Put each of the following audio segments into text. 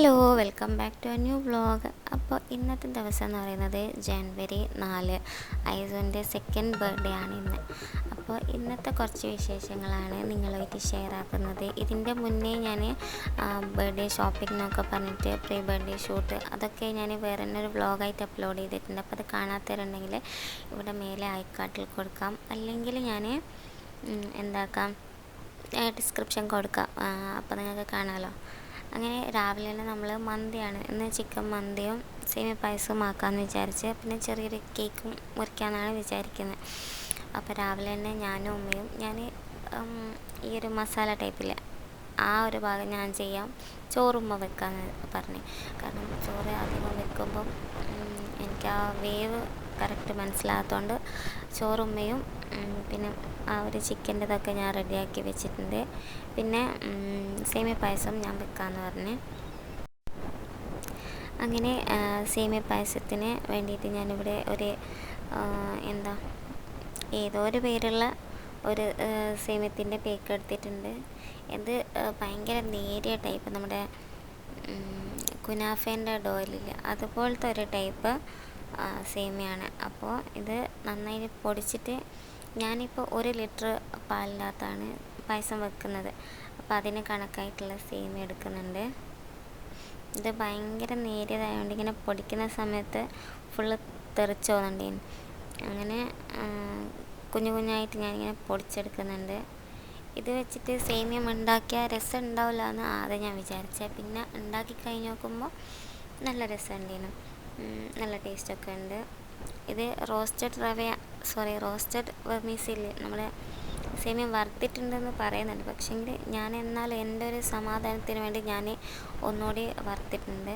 Hello welcome back to a new vlog. അപ്പോൾ ഇന്നത്തെ ദിവസം എന്ന് പറയുന്നത് ജനുവരി നാല്. ഐസോന്റെ സെക്കൻഡ് ബർത്ത്ഡേ ആണ് ഇന്ന്. അപ്പോൾ ഇന്നത്തെ കുറച്ച് വിശേഷങ്ങളാണ് നിങ്ങളുമായിട്ട് ഷെയർ ആക്കുന്നത്. ഇതിന്റെ മുന്നേ ഞാൻ ബർത്ത്ഡേ ഷോപ്പിംഗ് എന്നൊക്കെ പറഞ്ഞിട്ട് പ്രീ ബർത്ത്ഡേ ഷൂട്ട് അതൊക്കെ ഞാൻ വേറെ തന്നെ ഒരു വ്ളോഗായിട്ട് അപ്ലോഡ് ചെയ്തിട്ടുണ്ട്. അപ്പോൾ അത് കാണാത്തവരുണ്ടെങ്കിൽ ഇവിടെ മേലെ ഐക്കാട്ടിൽ കൊടുക്കാം. അല്ലെങ്കിൽ ഞാൻ എന്താക്കാം ഡിസ്ക്രിപ്ഷൻ കൊടുക്കാം. അപ്പോൾ നിങ്ങൾക്ക് കാണാമല്ലോ അങ്ങനെ രാവിലെ തന്നെ നമ്മൾ മന്തിയാണ്. ഇന്ന് ചിക്കൻ മന്തിയും സേമിയ പായസവും ആക്കാമെന്ന് വിചാരിച്ച് പിന്നെ ചെറിയൊരു കേക്കും മുറിക്കാമെന്നാണ് വിചാരിക്കുന്നത് അപ്പോൾ രാവിലെ തന്നെ ഞാനും ഉമ്മയും ഞാൻ ഈ ഒരു മസാല ടൈപ്പിൽ ആ ഒരു ഭാഗം ഞാൻ ചെയ്യാം. ചോറുമ്മ വെക്കാമെന്ന് പറഞ്ഞു. കാരണം ചോറ് അധികം വെക്കുമ്പം എനിക്ക് ആ വേവ് കറക്റ്റ് മനസ്സിലാകാത്തതുകൊണ്ട് ചോറുമ്മയും പിന്നെ ആ ഒരു ചിക്കന്റെതൊക്കെ ഞാൻ റെഡിയാക്കി വെച്ചിട്ടുണ്ട്. പിന്നെ സേമിയ പായസം ഞാൻ വെക്കാമെന്ന് പറഞ്ഞ്. അങ്ങനെ സേമിയ പായസത്തിന് വേണ്ടിയിട്ട് ഞാനിവിടെ ഒരു എന്താ ഏതോ ഒരു പേരുള്ള ഒരു സേമിയത്തിന്റെ പേക്ക് എടുത്തിട്ടുണ്ട്. ഇത് ഭയങ്കര നേരിയ ടൈപ്പ് നമ്മുടെ കുനാഫേന്റെ ഡോയിലില്ല അതുപോലത്തെ ഒരു ടൈപ്പ് സേമിയാണ്. അപ്പോൾ ഇത് നന്നായി പൊടിച്ചിട്ട് ഞാനിപ്പോൾ ഒരു ലിറ്റർ പാലിനകത്താണ് പായസം വെക്കുന്നത്. അപ്പോൾ അതിന് കണക്കായിട്ടുള്ള സേമിയ എടുക്കുന്നുണ്ട്. ഇത് ഭയങ്കര നേരിയതായതുകൊണ്ട് ഇങ്ങനെ പൊടിക്കുന്ന സമയത്ത് ഫുള്ള് തെറിച്ച് പോകുന്നുണ്ട് അങ്ങനെ കുഞ്ഞു കുഞ്ഞായിട്ട് ഞാനിങ്ങനെ പൊടിച്ചെടുക്കുന്നുണ്ട്. ഇത് വെച്ചിട്ട് സേമിയം ഉണ്ടാക്കിയാൽ രസം ഉണ്ടാവില്ല എന്ന് ആദ്യം ഞാൻ വിചാരിച്ചത് പിന്നെ ഉണ്ടാക്കി കഴിഞ്ഞ് നോക്കുമ്പോൾ നല്ല രസമുണ്ടേനു നല്ല ടേസ്റ്റൊക്കെ ഉണ്ട്. ഇത് റോസ്റ്റഡ് റവ സോറി റോസ്റ്റഡ് വെർമീസില്ലേ നമ്മൾ സേമിയം വറുത്തിട്ടുണ്ടെന്ന് പറയുന്നുണ്ട്. പക്ഷേങ്കിൽ ഞാൻ എന്നാൽ എന്റെ ഒരു സമാധാനത്തിന് വേണ്ടി ഞാൻ ഒന്നുകൂടി വറുത്തിട്ടുണ്ട്.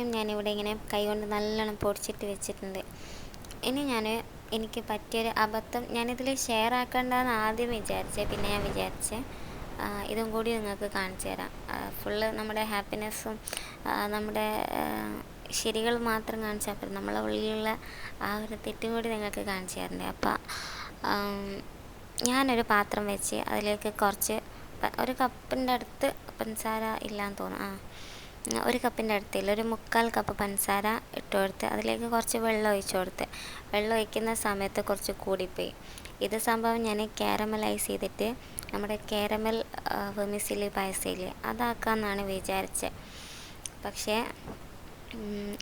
സേമിയം ഞാനിവിടെ ഇങ്ങനെ കൈകൊണ്ട് നല്ലോണം പൊടിച്ചിട്ട് വെച്ചിട്ടുണ്ട്. ഇനി ഞാൻ എനിക്ക് പറ്റിയൊരു അബദ്ധം ഞാനിതിൽ ഷെയർ ആക്കേണ്ടതെന്ന് ആദ്യം വിചാരിച്ചേ പിന്നെ ഞാൻ വിചാരിച്ചേ ഇതും കൂടി നിങ്ങൾക്ക് കാണിച്ചു തരാം. ഫുള്ള് നമ്മുടെ ഹാപ്പിനെസ്സും നമ്മുടെ ശരികൾ മാത്രം കാണിച്ചാൽ പോലും നമ്മളെ ഉള്ളിലുള്ള ആ ഒരു തെറ്റും കൂടി നിങ്ങൾക്ക് കാണിച്ചു തരണ്ടേ. അപ്പം ഞാനൊരു പാത്രം വെച്ച് അതിലേക്ക് കുറച്ച് ഒരു കപ്പിന്റെ അടുത്ത് പഞ്ചസാര ഇല്ലാന്ന് തോന്നുന്നു. ആ ഒരു കപ്പിന്റെ അടുത്തില്ല. ഒരു മുക്കാൽ കപ്പ് പഞ്ചസാര ഇട്ട് കൊടുത്ത് അതിലേക്ക് കുറച്ച് വെള്ളം ഒഴിച്ചു കൊടുത്ത്. വെള്ളം ഒഴിക്കുന്ന സമയത്ത് കുറച്ച് കൂടിപ്പോയി. ഇത് സംഭവം ഞാൻ കാരമലൈസ് ചെയ്തിട്ട് നമ്മുടെ കാരമൽ വെമിസിലി പായസയില്ലേ അതാക്കാമെന്നാണ് വിചാരിച്ചത് പക്ഷേ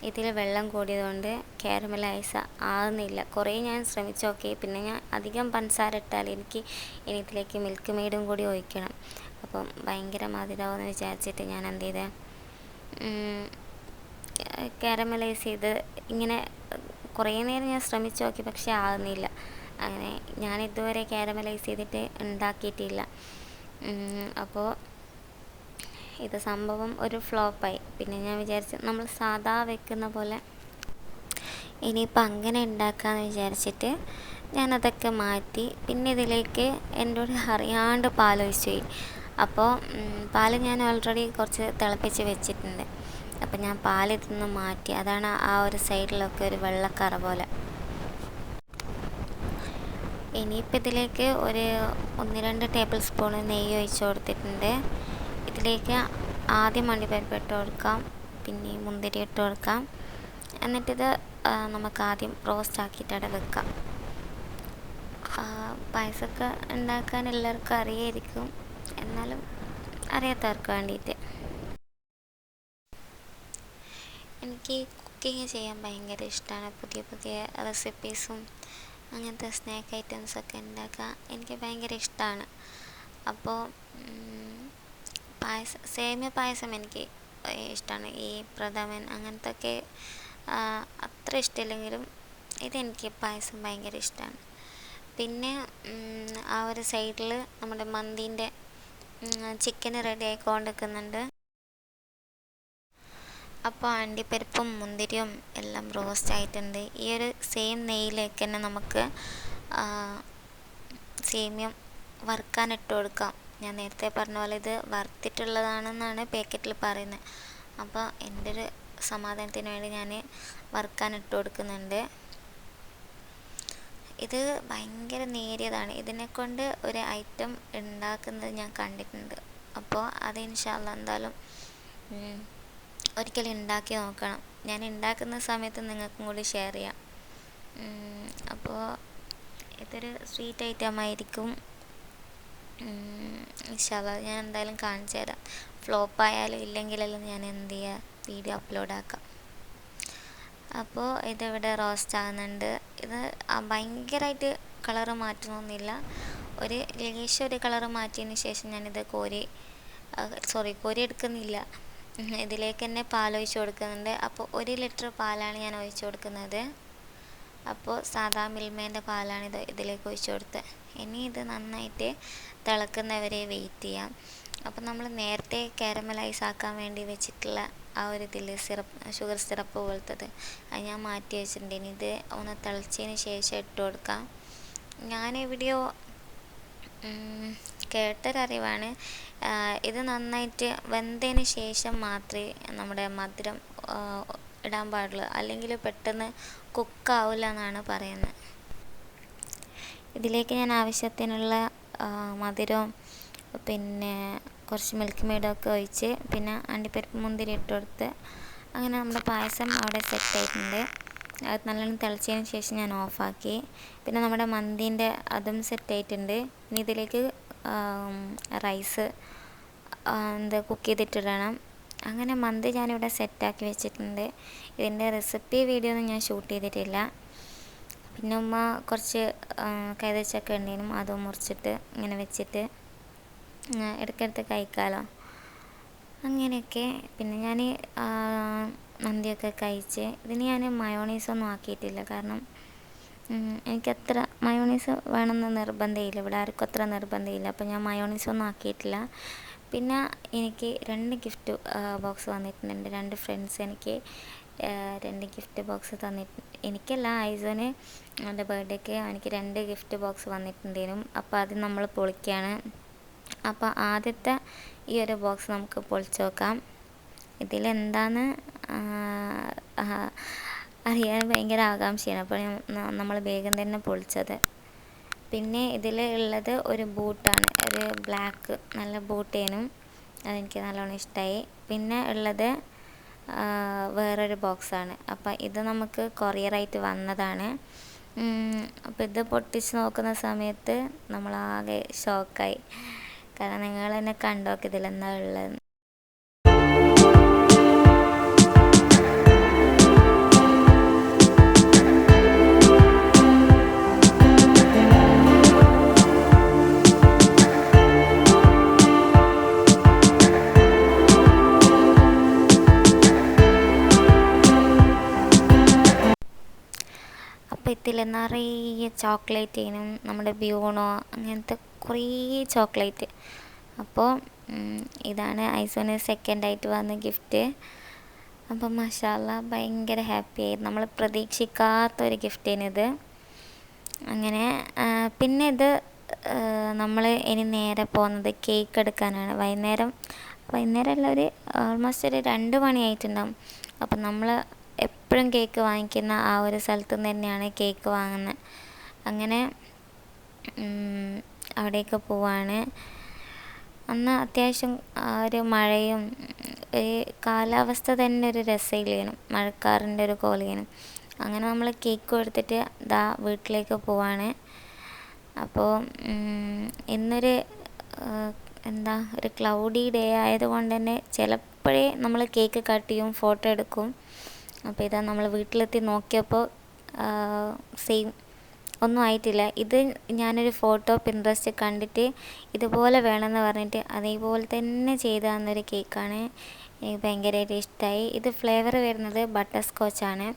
ഇതിൽ വെള്ളം കൂടിയതുകൊണ്ട് കാരമലൈസ് ആകുന്നില്ല കുറേ ഞാൻ ശ്രമിച്ചു നോക്കി. പിന്നെ ഞാൻ അധികം പഞ്ചസാര ഇട്ടാൽ എനിക്ക് ഇനി ഇതിലേക്ക് മിൽക്ക് മെയ്ഡും കൂടി ഒഴിക്കണം. അപ്പം ഭയങ്കര മധുരമാവുമെന്ന് വിചാരിച്ചിട്ട് ഞാൻ എന്ത് ചെയ്തേ? കാരമലൈസ് ചെയ്ത് ഇങ്ങനെ കുറേ നേരം ഞാൻ ശ്രമിച്ചു നോക്കി പക്ഷേ ആകുന്നില്ല അങ്ങനെ ഞാൻ ഇതുവരെ കാരമലൈസ് ചെയ്തിട്ട് ഉണ്ടാക്കിയിട്ടില്ല. അപ്പോൾ ഇത് സംഭവം ഒരു ഫ്ലോപ്പായി. പിന്നെ ഞാൻ വിചാരിച്ചു നമ്മൾ സാധാ വെക്കുന്ന പോലെ ഇനിയിപ്പോൾ അങ്ങനെ ഉണ്ടാക്കാമെന്ന് വിചാരിച്ചിട്ട് ഞാനതൊക്കെ മാറ്റി പിന്നെ ഇതിലേക്ക് എന്റെ എന്നോട് അറിയാണ്ട് പാലൊഴിച്ചു പോയി. അപ്പോൾ പാൽ ഞാൻ ഓൾറെഡി കുറച്ച് തിളപ്പിച്ച് വെച്ചിട്ടുണ്ട്. അപ്പോൾ ഞാൻ പാൽ ഇതിൽ മാറ്റി അതാണ് ആ ഒരു സൈഡിലൊക്കെ ഒരു വെള്ളക്കറ പോലെ. ഇനിയിപ്പോൾ ഇതിലേക്ക് ഒരു ഒന്ന് രണ്ട് ടേബിൾ സ്പൂൺ നെയ്യ് ഒഴിച്ച് കൊടുത്തിട്ടുണ്ട്. ഇതിലേക്ക് ആദ്യം മണ്ണിപ്പരിപ്പ് ഇട്ട് കൊടുക്കാം പിന്നെ മുന്തിരി ഇട്ട് കൊടുക്കാം. എന്നിട്ടിത് നമുക്ക് ആദ്യം റോസ്റ്റ് ആക്കിയിട്ടവിടെ വെക്കാം. പായസമൊക്കെ ഉണ്ടാക്കാൻ എല്ലാവർക്കും അറിയായിരിക്കും. എന്നാലും അറിയാത്തവർക്ക് വേണ്ടിയിട്ട്. എനിക്ക് കുക്കിംഗ് ചെയ്യാൻ ഭയങ്കര ഇഷ്ടമാണ് പുതിയ പുതിയ റെസിപ്പീസും അങ്ങനത്തെ സ്നാക്ക് ഐറ്റംസൊക്കെ ഉണ്ടാക്കാൻ എനിക്ക് ഭയങ്കര ഇഷ്ടമാണ് അപ്പോൾ പായസം സേമിയ പായസം എനിക്ക് ഇഷ്ടമാണ് ഈ പ്രഥമൻ അങ്ങനത്തെ ഒക്കെ അത്ര ഇഷ്ടമില്ലെങ്കിലും ഇതെനിക്ക് പായസം ഭയങ്കര ഇഷ്ടമാണ് പിന്നെ ആ ഒരു സൈഡിൽ നമ്മുടെ മന്തീന്റെ ചിക്കൻ റെഡി ആയിക്കൊണ്ട് നിൽക്കുന്നുണ്ട് അപ്പോൾ അണ്ടിപ്പരിപ്പും മുന്തിരിയും എല്ലാം റോസ്റ്റ് ആയിട്ടുണ്ട്. ഈ ഒരു സെയിം നെയ്യിലേക്ക് തന്നെ നമുക്ക് സേമിയം വറുക്കാൻ ഇട്ട് കൊടുക്കാം. ഞാൻ നേരത്തെ പറഞ്ഞ പോലെ ഇത് വറുത്തിട്ടുള്ളതാണെന്നാണ് പാക്കറ്റിൽ പറയുന്നത്. അപ്പോൾ എന്റെ ഒരു സമാധാനത്തിന് വേണ്ടി ഞാൻ വറുക്കാൻ ഇട്ട് കൊടുക്കുന്നുണ്ട്. ഇത് ഭയങ്കര നേരിയതാണ്. ഇതിനെ കൊണ്ട് ഒരു ഐറ്റം ഉണ്ടാക്കുന്നത് ഞാൻ കണ്ടിട്ടുണ്ട്. അപ്പോൾ അത് ഇൻഷാല്ല എന്തായാലും ഒരിക്കലും ഉണ്ടാക്കി നോക്കണം. ഞാൻ ഉണ്ടാക്കുന്ന സമയത്ത് നിങ്ങൾക്കും കൂടി ഷെയർ ചെയ്യാം. അപ്പോൾ ഇതൊരു സ്വീറ്റ് ഐറ്റം ആയിരിക്കും. ഇൻഷാല്ല ഞാൻ എന്തായാലും കാണിച്ചു തരാം. ഫ്ലോപ്പ് ആയാലും ഇല്ലെങ്കിലെല്ലാം ഞാൻ എന്ത് ചെയ്യുക വീഡിയോ അപ്ലോഡ് ആക്കാം. അപ്പോൾ ഇതിവിടെ റോസ്റ്റ് ആകുന്നുണ്ട് ഇത് ഭയങ്കരമായിട്ട് കളറ് മാറ്റണമെന്നില്ല ഒരു ലേശം ഒരു കളറ് മാറ്റിയതിന് ശേഷം ഞാനിത് കോരി സോറി കോരി എടുക്കുന്നില്ല. ഇതിലേക്ക് തന്നെ പാൽ ഒഴിച്ച് കൊടുക്കുന്നുണ്ട്. അപ്പോൾ ഒരു ലിറ്റർ പാലാണ് ഞാൻ ഒഴിച്ച് കൊടുക്കുന്നത്. അപ്പോൾ സാധാ മിൽമേന്റെ പാലാണ് ഇത് ഇതിലേക്ക് ഒഴിച്ച് കൊടുത്തത്. ഇനി ഇത് നന്നായിട്ട് തിളക്കുന്നവരെ വെയിറ്റ് ചെയ്യാം. അപ്പോൾ നമ്മൾ നേരത്തെ കാരമലൈസ് ആക്കാൻ വേണ്ടി വെച്ചിട്ടുള്ള ആ ഒരു ഇതിൽ സിറപ്പ് ഷുഗർ സിറപ്പ് പോലത്തത്. അത് ഞാൻ മാറ്റി വെച്ചിട്ടുണ്ട്. ഇനി ഇത് ഒന്ന് തിളച്ചതിന് ശേഷം ഇട്ട് കൊടുക്കാം. ഞാൻ എവിടെയോ കേട്ടൊരറിവാണ്. ഇത് നന്നായിട്ട് വെന്തതിന് ശേഷം മാത്രമേ നമ്മുടെ മധുരം ഇടാൻ പാടുള്ളൂ. അല്ലെങ്കിൽ പെട്ടെന്ന് കുക്കാവില്ല എന്നാണ് പറയുന്നത്. ഇതിലേക്ക് ഞാൻ ആവശ്യത്തിനുള്ള മധുരവും പിന്നെ കുറച്ച് മിൽക്ക് മെയ്ഡൊക്കെ ഒഴിച്ച് പിന്നെ അണ്ടിപ്പരിപ്പ് മുന്തിരി ഇട്ട് കൊടുത്ത് അങ്ങനെ നമ്മുടെ പായസം അവിടെ സെറ്റ് ആയിട്ടുണ്ട്. അത് നല്ലോണം തിളച്ചതിന് ശേഷം ഞാൻ ഓഫാക്കി പിന്നെ നമ്മുടെ മന്തിന്റെ അതും സെറ്റ് ആയിട്ടുണ്ട്. ഇനി ഇതിലേക്ക് റൈസ് എന്താ കുക്ക് ചെയ്തിട്ടിടണം. അങ്ങനെ മന്തി ഞാനിവിടെ സെറ്റാക്കി വെച്ചിട്ടുണ്ട്. ഇതിന്റെ റെസിപ്പി വീഡിയോ ഒന്നും ഞാൻ ഷൂട്ട് ചെയ്തിട്ടില്ല. പിന്നെ ഉമ്മ കുറച്ച് കൈതച്ചൊക്കെ ഉണ്ടെങ്കിലും അതും മുറിച്ചിട്ട് ഇങ്ങനെ വെച്ചിട്ട് ഇടയ്ക്കിടയ്ക്ക് കഴിക്കാമല്ലോ അങ്ങനെയൊക്കെ. പിന്നെ ഞാൻ മന്തിയൊക്കെ കഴിച്ച് ഇതിന് ഞാൻ മയോണീസൊന്നും ആക്കിയിട്ടില്ല. കാരണം എനിക്കത്ര മയോണീസ് വേണമെന്ന് നിർബന്ധമില്ല ഇവിടെ ആർക്കും അത്ര നിർബന്ധമില്ല അപ്പോൾ ഞാൻ മയോണീസൊന്നും ആക്കിയിട്ടില്ല. പിന്നെ എനിക്ക് രണ്ട് ഗിഫ്റ്റ് ബോക്സ് വന്നിട്ടുണ്ട് രണ്ട് ഫ്രണ്ട്സ് എനിക്ക് രണ്ട് ഗിഫ്റ്റ് ബോക്സ് തന്നിട്ട് എനിക്കല്ല ഐസോന് എന്റെ ബർത്ത്ഡേക്ക് എനിക്ക് രണ്ട് ഗിഫ്റ്റ് ബോക്സ് വന്നിട്ടുണ്ടേനും. അപ്പോൾ അത് നമ്മൾ പൊളിക്കുകയാണ് അപ്പോൾ ആദ്യത്തെ ഈ ഒരു ബോക്സ് നമുക്ക് പൊളിച്ചു നോക്കാം. ഇതിലെന്താന്ന് അറിയാൻ ഭയങ്കര ആകാംക്ഷയാണ്. അപ്പോൾ നമ്മൾ വേഗം തന്നെ പൊളിച്ചത്. പിന്നെ ഇതിൽ ഉള്ളത് ഒരു ബൂട്ടാണ്. ഒരു ബ്ലാക്ക് നല്ല ബൂട്ടേനും അതെനിക്ക് നല്ലോണം ഇഷ്ടമായി പിന്നെ ഉള്ളത് വേറൊരു ബോക്സാണ് അപ്പോൾ ഇത് നമുക്ക് കൊറിയറായിട്ട് വന്നതാണ്. അപ്പോൾ ഇത് പൊട്ടിച്ച് നോക്കുന്ന സമയത്ത് നമ്മളാകെ ഷോക്കായി കാരണം നിങ്ങൾ തന്നെ കണ്ടോക്ക് ഉള്ളത്? അപ്പോൾ ഇതിൽ നിറയെ നമ്മുടെ ബ്യൂണോ അങ്ങനത്തെ കുറേ ചോക്ലേറ്റ്. അപ്പോൾ ഇതാണ് ഐസോന് സെക്കൻഡായിട്ട് വന്ന ഗിഫ്റ്റ്. അപ്പം മഷാല ഭയങ്കര ഹാപ്പിയായി നമ്മൾ പ്രതീക്ഷിക്കാത്തൊരു ഗിഫ്റ്റിനിത് അങ്ങനെ പിന്നെ ഇത് നമ്മൾ ഇനി നേരെ പോകുന്നത് കേക്ക് എടുക്കാനാണ്. വൈകുന്നേരം വൈകുന്നേരം അല്ല ഒരു ഓൾമോസ്റ്റ് ഒരു രണ്ട് മണിയായിട്ടുണ്ടാവും. അപ്പം നമ്മൾ എപ്പോഴും കേക്ക് വാങ്ങിക്കുന്ന ആ ഒരു സ്ഥലത്തു നിന്ന് തന്നെയാണ് കേക്ക് വാങ്ങുന്നത്. അങ്ങനെ അവിടേക്ക് പോവാണ്. അന്ന് അത്യാവശ്യം ഒരു മഴയും ഈ കാലാവസ്ഥ തന്നെ ഒരു രസമില്ലേനും മഴക്കാറിന്റെ ഒരു കോലേനും അങ്ങനെ നമ്മൾ കേക്ക് കൊടുത്തിട്ട് ദാ വീട്ടിലേക്ക് പോവാണ്. അപ്പോൾ ഇന്നൊരു എന്താ ഒരു ക്ലൗഡി ഡേ ആയതുകൊണ്ട് തന്നെ ചിലപ്പോഴേ നമ്മൾ കേക്ക് കട്ട് ചെയ്യും ഫോട്ടോ എടുക്കും. അപ്പോൾ ഇതാ നമ്മൾ വീട്ടിലെത്തി നോക്കിയപ്പോൾ സെയിം ഒന്നും ആയിട്ടില്ല. ഇത് ഞാനൊരു ഫോട്ടോ പിൻട്രസ്റ്റ് കണ്ടിട്ട് ഇതുപോലെ വേണമെന്ന് പറഞ്ഞിട്ട് അതേപോലെ തന്നെ ചെയ്ത് തന്നൊരു കേക്കാണ്. എനിക്ക് ഭയങ്കരമായിട്ട് ഇഷ്ടമായി ഇത് ഫ്ലേവർ വരുന്നത് ബട്ടർ സ്കോച്ചാണ്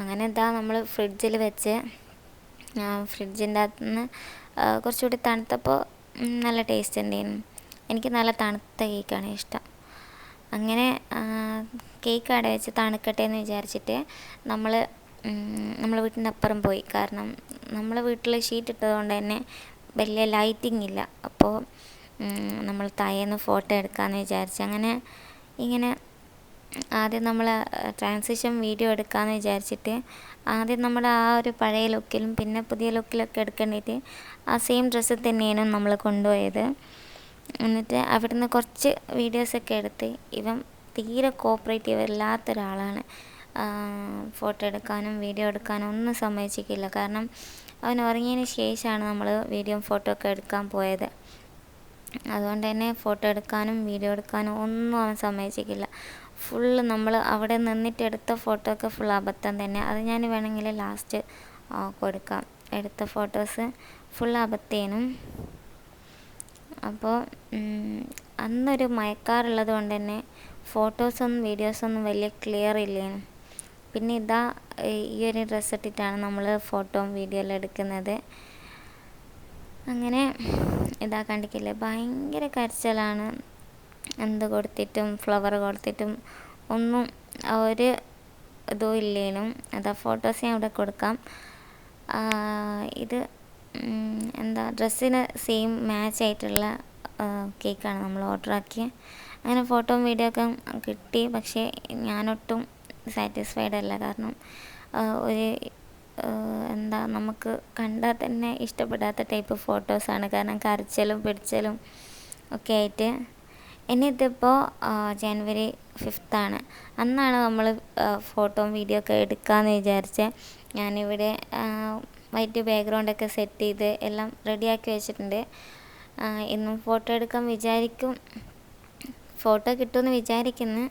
അങ്ങനെ ഇതാ നമ്മൾ ഫ്രിഡ്ജിൽ വെച്ച് ഫ്രിഡ്ജിന്റെ അകത്ത് നിന്ന് കുറച്ചുകൂടി തണുത്തപ്പോൾ നല്ല ടേസ്റ്റ് ഉണ്ടായിരുന്നു എനിക്ക് നല്ല തണുത്ത കേക്കാണ് ഇഷ്ടം. അങ്ങനെ കേക്ക് അവിടെ വെച്ച് തണുക്കട്ടെ എന്ന് വിചാരിച്ചിട്ട് നമ്മൾ നമ്മളെ വീട്ടിന്റെ അപ്പുറം പോയി. കാരണം നമ്മളെ വീട്ടിൽ ഷീറ്റ് ഇട്ടതുകൊണ്ട് തന്നെ വലിയ ലൈറ്റിംഗ് ഇല്ല. അപ്പോൾ നമ്മൾ തലേന്ന് ഫോട്ടോ എടുക്കാമെന്ന് വിചാരിച്ചു അങ്ങനെ ഇങ്ങനെ ആദ്യം നമ്മൾ ട്രാൻസിഷൻ വീഡിയോ എടുക്കാമെന്ന് വിചാരിച്ചിട്ട് ആദ്യം നമ്മൾ ആ ഒരു പഴയ ലുക്കിലും പിന്നെ പുതിയ ലുക്കിലൊക്കെ എടുക്കേണ്ടിയിട്ട് ആ സെയിം ഡ്രസ്സ് തന്നെയാണ് നമ്മൾ കൊണ്ടുപോയത്. എന്നിട്ട് അവിടുന്ന് കുറച്ച് വീഡിയോസൊക്കെ എടുത്ത് ഇവൻ തീരെ കോപ്പറേറ്റീവ് അല്ലാത്ത ഒരാളാണ് ഫോട്ടോ എടുക്കാനും വീഡിയോ എടുക്കാനും ഒന്നും സമ്മതിച്ചിട്ടില്ല. കാരണം അവൻ ഉറങ്ങിയതിന് ശേഷമാണ് നമ്മൾ വീഡിയോ ഫോട്ടോ ഒക്കെ എടുക്കാൻ പോയത്. അതുകൊണ്ട് തന്നെ ഫോട്ടോ എടുക്കാനും വീഡിയോ എടുക്കാനും ഒന്നും അവൻ സമ്മതിച്ചിട്ടില്ല. ഫുള്ള് നമ്മൾ അവിടെ നിന്നിട്ട് എടുത്ത ഫോട്ടോ ഒക്കെ ഫുൾ അബദ്ധം തന്നെ. അത് ഞാൻ വേണമെങ്കിൽ ലാസ്റ്റ് കൊടുക്കാം. എടുത്ത ഫോട്ടോസ് ഫുൾ അബദ്ധേനും. അപ്പോൾ അന്നൊരു മയക്കാറുള്ളത് കൊണ്ട് തന്നെ ഫോട്ടോസൊന്നും വീഡിയോസൊന്നും വലിയ ക്ലിയർ ഇല്ലേനു. പിന്നെ ഇതാ ഈ ഒരു ഡ്രസ്സ് ഇട്ടിട്ടാണ് നമ്മൾ ഫോട്ടോയും വീഡിയോ എല്ലാം എടുക്കുന്നത്. അങ്ങനെ ഇതാ കണ്ടിക്കില്ലേ ഭയങ്കര കരച്ചിലാണ്. എന്ത് കൊടുത്തിട്ടും ഫ്ലവർ കൊടുത്തിട്ടും ഒന്നും ഒരു ഇതും ഇല്ലേനും. അതാ ഫോട്ടോസ് ഞാൻ ഇവിടെ കൊടുക്കാം. ഇത് എന്താ ഡ്രസ്സിന് സെയിം മാച്ച് ആയിട്ടുള്ള കേക്കാണ് നമ്മൾ ഓർഡർ ആക്കിയത് അങ്ങനെ ഫോട്ടോയും വീഡിയോ ഒക്കെ കിട്ടി. പക്ഷേ ഞാനൊട്ടും സാറ്റിസ്ഫൈഡ് അല്ല. കാരണം ഒരു എന്താ നമുക്ക് കണ്ടാൽ തന്നെ ഇഷ്ടപ്പെടാത്ത ടൈപ്പ് ഫോട്ടോസാണ് കാരണം കരച്ചിലും പിടിച്ചലും ഒക്കെ ആയിട്ട്. ഇനി ഇതിപ്പോൾ ജനുവരി ഫിഫ്ത്താണ് അന്നാണ് നമ്മൾ ഫോട്ടോയും വീഡിയോ ഒക്കെ എടുക്കാമെന്ന് വിചാരിച്ചത് ഞാനിവിടെ വൈറ്റ് ബാക്ക്ഗ്രൗണ്ടൊക്കെ സെറ്റ് ചെയ്ത് എല്ലാം റെഡിയാക്കി വെച്ചിട്ടുണ്ട്. ഇന്നും ഫോട്ടോ എടുക്കാൻ വിചാരിക്കും. ഫോട്ടോ കിട്ടുമെന്ന് വിചാരിക്കുന്നു.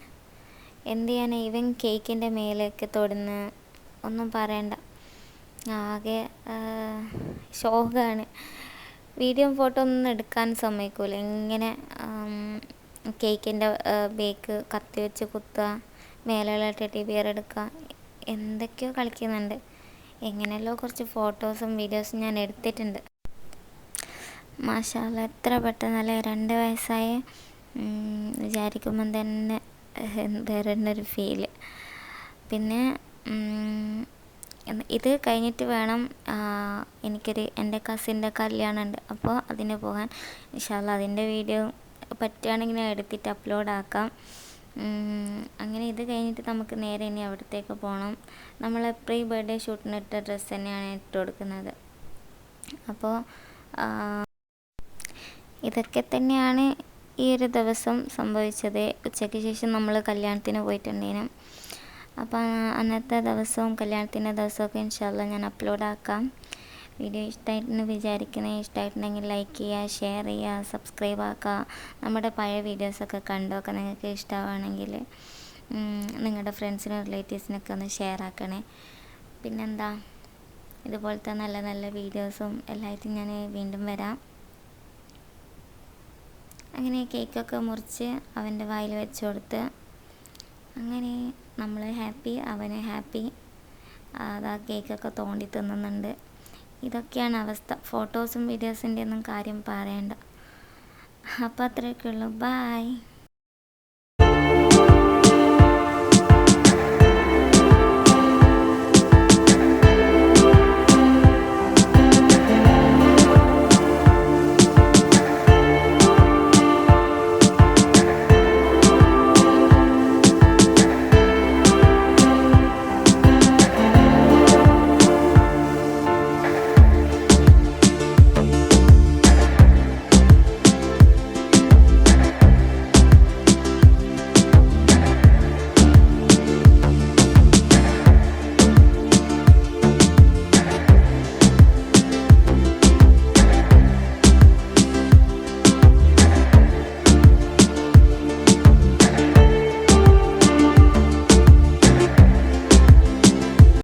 എന്ത് ചെയ്യാനാ? ഇവൻ കേക്കിന്റെ മേലെയൊക്കെ തൊടുന്ന് ഒന്നും പറയണ്ട. ആകെ ശോകമാണ് വീഡിയോ ഫോട്ടോ ഒന്നും എടുക്കാൻ സമ്മതിക്കൂല. ഇങ്ങനെ കേക്കിന്റെ ബേക്ക് കത്തി വെച്ച് കുത്തുക മേലെയുള്ള ടെഡി ബിയർ എടുക്കുക എന്തൊക്കെയോ കളിക്കുന്നുണ്ട്. എങ്ങനെയല്ലോ കുറച്ച് ഫോട്ടോസും വീഡിയോസും ഞാൻ എടുത്തിട്ടുണ്ട്. മാഷാല്ല എത്ര പെട്ടെന്നല്ലേ? രണ്ട് വയസ്സായി. വിചാരിക്കുമ്പം തന്നെ വേറെ തന്നെ ഒരു ഫീൽ. പിന്നെ ഇത് കഴിഞ്ഞിട്ട് വേണം എനിക്കൊരു എന്റെ കസിന്റെ കല്യാണമുണ്ട്. അപ്പോൾ അതിന് പോകാൻ. ഇൻഷാല്ല അതിന്റെ വീഡിയോ പറ്റുകയാണെങ്കിൽ ഞാൻ എടുത്തിട്ട് അപ്ലോഡ് ആക്കാം. അങ്ങനെ ഇത് കഴിഞ്ഞിട്ട് നമുക്ക് നേരെ ഇനി അവിടത്തേക്ക് പോകണം. നമ്മൾ പ്രീ ബർത്ത്ഡേ ഷൂട്ടിന് ഇട്ട ഡ്രസ്സ് തന്നെയാണ് ഇട്ട് കൊടുക്കുന്നത്. അപ്പോൾ ഇതൊക്കെ തന്നെയാണ് ഈ ഒരു ദിവസം സംഭവിച്ചത് ഉച്ചയ്ക്ക് ശേഷം നമ്മൾ കല്യാണത്തിന് പോയിട്ടുണ്ടേനും അപ്പം അന്നത്തെ ദിവസവും കല്യാണത്തിന്റെ ദിവസമൊക്കെ ഇൻഷാല്ല ഞാൻ അപ്ലോഡ് ആക്കാം. വീഡിയോ ഇഷ്ടമായിട്ടെന്ന് വിചാരിക്കുന്നത് ഇഷ്ടമായിട്ടുണ്ടെങ്കിൽ ലൈക്ക് ചെയ്യുക ഷെയർ ചെയ്യുക സബ്സ്ക്രൈബ് ആക്കുക. നമ്മുടെ പഴയ വീഡിയോസൊക്കെ കണ്ടൊക്കെ നിങ്ങൾക്ക് ഇഷ്ടമാണെങ്കിൽ നിങ്ങളുടെ ഫ്രണ്ട്സിനും റിലേറ്റീവ്സിനൊക്കെ ഒന്ന് ഷെയർ ആക്കണേ. പിന്നെന്താ? ഇതുപോലത്തെ നല്ല നല്ല വീഡിയോസും എല്ലായിട്ടും ഞാൻ വീണ്ടും വരാം. അങ്ങനെ കേക്കൊക്കെ മുറിച്ച് അവന്റെ വായിൽ വെച്ച് കൊടുത്ത് അങ്ങനെ നമ്മൾ ഹാപ്പി അവനെ ഹാപ്പി. അതാ കേക്കൊക്കെ തോണ്ടി തിന്നുന്നുണ്ട്. ഇതൊക്കെയാണ് അവസ്ഥ. ഫോട്ടോസും വീഡിയോസിന്റെ ഒന്നും കാര്യം പറയണ്ട. അപ്പോൾ അത്രയൊക്കെ ഉള്ളൂ. ബായ്